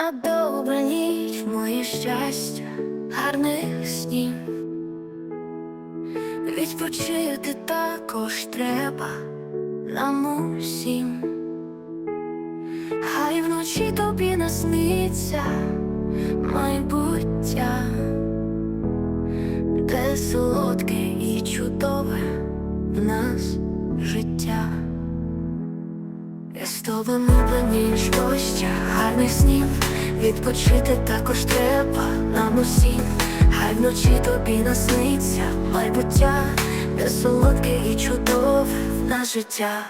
на добра ніч, моє щастя, гарних снів. Відпочити також треба нам усім. Хай вночі тобі насниться майбуття, де солодке і чудове в нас життя. Я з тобою ніч щастя, гарних снів. Відпочити також треба нам усім. Хай вночі тобі насниться майбуття, де солодке і чудове в нас життя.